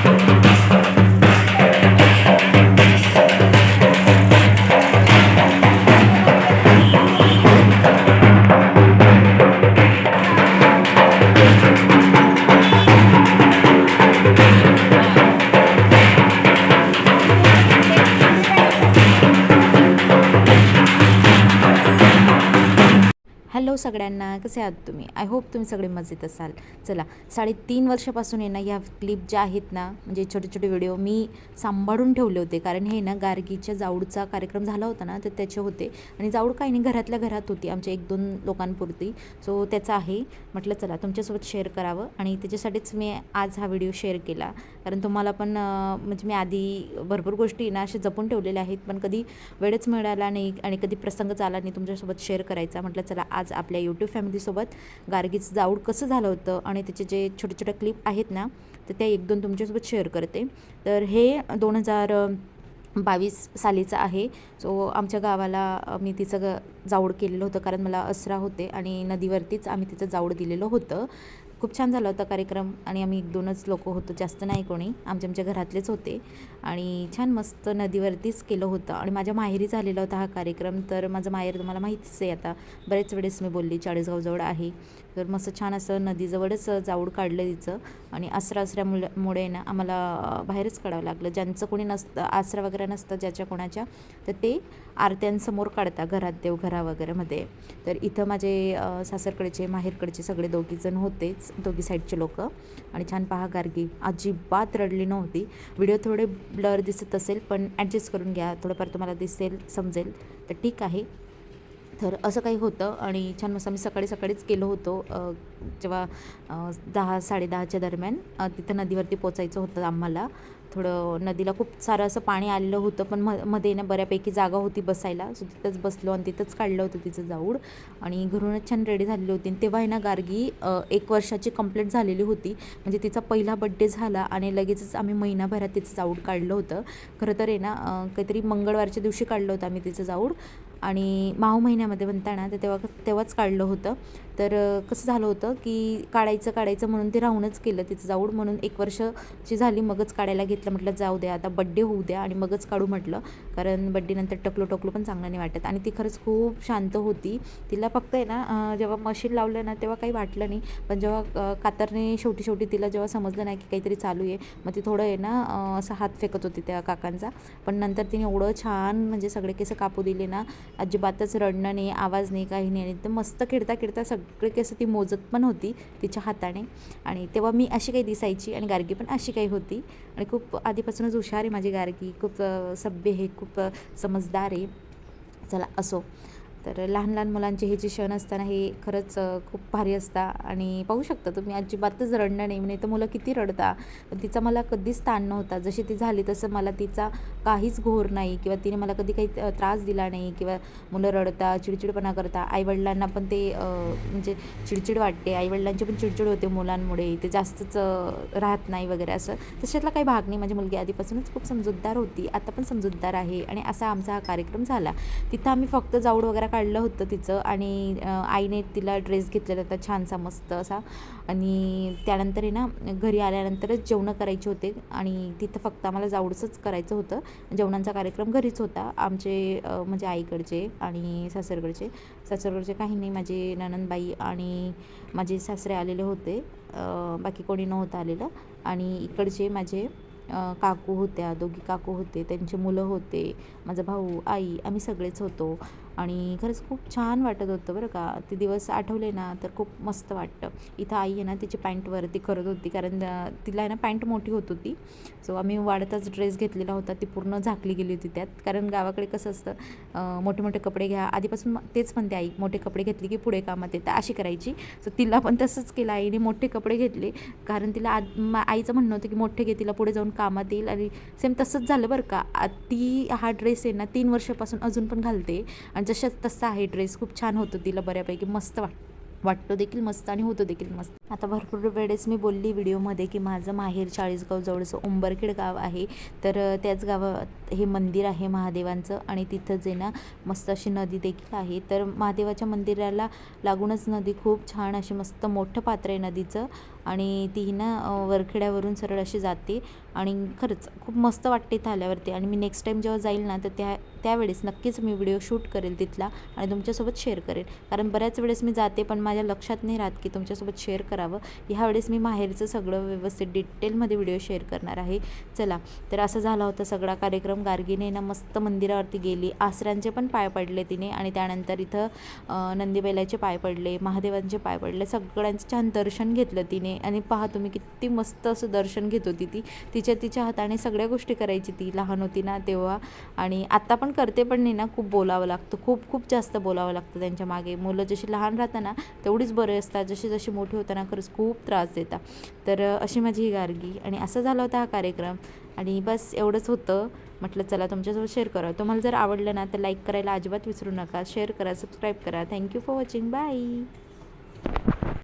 Thank you. Hello सगळ्यांना कसे आहात तुम्ही? आय होप तुम्ही सगळे मजेत असाल. चला साडेतीन वर्षापासून आहे ना ह्या क्लिप ज्या आहेत ना म्हणजे छोटे छोटे व्हिडिओ मी सांभाळून ठेवले होते. कारण हे ना गार्गीच्या जाऊडचा कार्यक्रम झाला होता ना तर त्याचे होते. आणि जाऊड काही नाही घरातल्या घरात होती आमच्या एक दोन लोकांपुरती. सो त्याचा आहे. म्हटलं चला तुमच्यासोबत शेअर करावं. आणि त्याच्यासाठीच मी आज हा व्हिडिओ शेअर केला. कारण तुम्हाला पण म्हणजे मी आधी भरपूर गोष्टी ना असे जपून ठेवलेल्या आहेत. पण कधी वेळच मिळाला नाही आणि कधी प्रसंगच आला नाही तुमच्यासोबत शेअर करायचा. म्हटलं चला आज आपल्या यूट्यूब फॅमिलीसोबत गार्गीचं जाऊड कसं झालं होतं आणि त्याचे जे छोटे छोटे क्लिप आहेत ना तर त्या एक दोन तुमच्यासोबत शेअर करते. तर हे दोन हजार बावीस सालीचं आहे. सो आमच्या गावाला मी तिचं ग जाऊड केलेलं होतं कारण मला असरा होते आणि नदीवरतीच आम्ही तिचं जाऊड दिलेलं होतं. खूप छान झाला होता कार्यक्रम आणि आम्ही एक दोनच लोक होतो जास्त नाही कोणी. आमच्या आमच्या घरातलेच होते आणि छान मस्त नदीवरतीच केलं होतं आणि माझ्या माहेरी झालेला होता हा कार्यक्रम. तर माझं माहेर तुम्हाला माहितीच आहे आता बरेच वेळेस मी बोलली चाळीसगावजवळ आहे. तर मस्त छान असं नदीजवळच जाऊड काढलं तिचं आणि आसरा असल्यामुळे मुळे ना आम्हाला बाहेरच काढावं लागलं. ज्यांचं कोणी नसतं आसरा वगैरे नसतं ज्याच्या कोणाच्या तर ते आरत्यांसमोर काढता घरात देवघरा वगैरेमध्ये तर इथं माझे सासरकडचे माहेरकडचे सगळे दोघीजण होतेच. दोघी साईडचे लोक. आणि छान पहा गार्गी. अजिबात रडली नव्हती. व्हिडिओ थोडे ब्लर दिसत असेल पण ॲडजस्ट करून घ्या. थोडंफार तुम्हाला दिसेल समजेल. तर ठीक आहे. तर असं काही होतं आणि छान मस्त आम्ही सकाळी सकाळीच गेलो होतो जेव्हा दहा साडेदहाच्या दरम्यान. तिथं नदीवरती पोचायचं होतं आम्हाला. थोडं नदीला खूप सारं असं पाणी आलेलं होतं पण म मध्ये ना बऱ्यापैकी जागा होती बसायला. सो तिथंच बसलो आणि तिथंच काढलं होतं तिचं जाऊड. आणि घरूनच छान रेडी झालेली होती. आणि तेव्हा आहे ना गार्गी एक वर्षाची कंप्लीट झालेली होती. म्हणजे तिचा पहिला बड्डे झाला आणि लगेचच आम्ही महिनाभरात तिचं जाऊड काढलं होतं. खरं तर आहे ना काहीतरी मंगळवारच्या दिवशी काढलं होतं आम्ही तिचं जाऊड. आणि माऊ महिन्यामध्ये म्हणताना तर तेव्हा तेव्हाच काढलं होतं. तर कसं झालं होतं की काढायचं काढायचं म्हणून ते राहूनच केलं तिचं जाऊड म्हणून एक वर्षची झाली मगच काढायला घेतलं म्हटलं जाऊ द्या आता बड्डे होऊ द्या आणि मगच काढू म्हटलं. कारण बड्डेनंतर टकलो टकलो पण चांगलं नाही वाटत आणि ती खरंच खूप शांत होती. तिला फक्त आहे ना जेव्हा मशीन लावलं ना तेव्हा काही वाटलं नाही. पण जेव्हा कातरने शेवटी शेवटी तिला जेव्हा समजलं नाही की काहीतरी चालू आहे मग ती थोडं आहे ना असं हात फेकत होती त्या काकांचा. पण नंतर तिने एवढं छान म्हणजे सगळे केस कापू दिले ना अजिबातच रडणं नाही आवाज नाही काही नाही. आणि तर मस्त खेळता खेळता सगळे केस ती मोजत पण होती तिच्या हाताने. आणि तेव्हा मी अशी काही दिसायची आणि गार्गी पण अशी काही होती. आणि खूप आधीपासूनच हुशार आहे माझी गार्गी. खूप सभ्य आहे खूप समजदार आहे. चला असो. तर लहान लहान मुलांचे हे जे क्षण असताना हे खरंच खूप भारी असतं. आणि पाहू शकता तुम्ही अजिबातच रडणं नाही. म्हणजे तर मुलं किती रडता. पण तिचा मला कधीच ताण नव्हता. जशी ती झाली तसं मला तिचा काहीच घोर नाही. किंवा तिने मला कधी काही त्रास दिला नाही. किंवा मुलं रडता चिडचिडपणा करता. आईवडिलांना पण ते म्हणजे चिडचिड वाटते. आईवडिलांची पण चिडचिड होते मुलांमुळे. ते जास्तच राहत नाही वगैरे असं. तशातला काही भाग नाही. माझी मुलगी आधीपासूनच खूप समजूतदार होती. आता पण समजूतदार आहे. आणि असा आमचा हा कार्यक्रम झाला. तिथं आम्ही फक्त जाऊड वगैरे काढलं होतं तिचं आणि आईने तिला ड्रेस घेतलेला होता छानसा मस्त असा. आणि त्यानंतर आहे ना घरी आल्यानंतरच जेवणं करायचे होते आणि तिथं फक्त आम्हाला जाऊडचंच करायचं होतं. जेवणांचा कार्यक्रम घरीच होता आमचे म्हणजे आईकडचे आणि सासरकडचे. सासरकडचे काही नाही माझे ननंदबाई आणि माझे सासरे आलेले होते. बाकी कोणी नव्हतं आलेलं. आणि इकडचे माझे काकू होत्या दोघी काकू होते त्यांचे मुलं होते माझा भाऊ आई आम्ही सगळेच होतो. आणि खरंच खूप छान वाटत होतं बरं का. ते दिवस आठवले ना तर खूप मस्त वाटतं. इथं आई आहे ना तिची पॅन्टवरती करत होती कारण तिला आहे ना पॅन्ट मोठी होत होती. सो आम्ही वाढताच ड्रेस घेतलेला होता ती पूर्ण झाकली गेली होती त्यात. कारण गावाकडे कसं असतं मोठे मोठे कपडे घ्या आधीपासून तेच म्हणते आई मोठे कपडे घेतले की पुढे कामात येतं अशी करायची. सो तिला पण तसंच केलं आईने मोठे कपडे घेतले. कारण तिला आद आईचं म्हणणं होतं की मोठे घे तिला पुढे जाऊन कामात येईल. आणि सेम तसंच झालं बरं का. ती हा ड्रेस आहे ना तीन वर्षापासून अजून पण घालते. आणि जशाच तसा आहे ड्रेस. खूप छान होतो तिला बऱ्यापैकी. मस्त वाट वाटतो देखील मस्त आणि होतो देखील मस्त. आता भरपूर वेळेस मी बोलली व्हिडिओमध्ये की माझं माहेर चाळीसगाव जवळचं उंबरखेड गाव आहे. तर त्याच गावात हे मंदिर आहे महादेवांचं आणि तिथं जे ना मस्त अशी नदी देखील आहे. तर महादेवाच्या मंदिराला लागूनच नदी खूप छान अशी मस्त मोठं पात्र आहे नदीचं आणि ती ना वरखेड्यावरून सरळ अशी जाते आणि खरंच खूप मस्त वाटते इथं आल्यावरती आणि मी नेक्स्ट टाईम जेव्हा जाईल ना तर त्या त्यावेळेस नक्कीच मी व्हिडिओ शूट करेल तिथला आणि तुमच्यासोबत शेअर करेल. कारण बऱ्याच वेळेस मी जाते पण माझ्या लक्षात नाही राहत की तुमच्यासोबत शेअर करावं. ह्यावेळेस मी माहेरचं सगळं व्यवस्थित डिटेलमध्ये व्हिडिओ शेअर करणार आहे. चला तर असं झाला होता सगळा कार्यक्रम. गार्गीने ना मस्त मंदिरावरती गेली. आसऱ्यांचे पण पाय पडले तिने आणि त्यानंतर इथं नंदीबैलाचे पाय पडले महादेवांचे पाय पडले. सगळ्यांचं छान दर्शन घेतलं तिने आणि पहा तुम्ही किती मस्त असं दर्शन घेत होती ती. तिच्या तिच्या हाताने सगळ्या गोष्टी करायची ती. लहान होती ना तेव्हा आणि आत्ता पण करते पण नाही ना. खूप बोलावं लागतं. खूप खूप जास्त बोलावं लागतं त्यांच्या मागे. मुलं जशी लहान राहताना तेवढीच बरे असतात. जशी जशी मोठी होताना खरंच खूप त्रास देता. तर अशी माझी ही गार्गी आणि असा झाला होता हा कार्यक्रम आणि बस एवढंच होतं. म्हटलं चला तुमच्यासोबत शेअर करा तुम्हाला जर आवडलं ना तर लाईक करायला अजिबात विसरू नका. शेअर करा सबस्क्राईब करा. Thank you for watching bye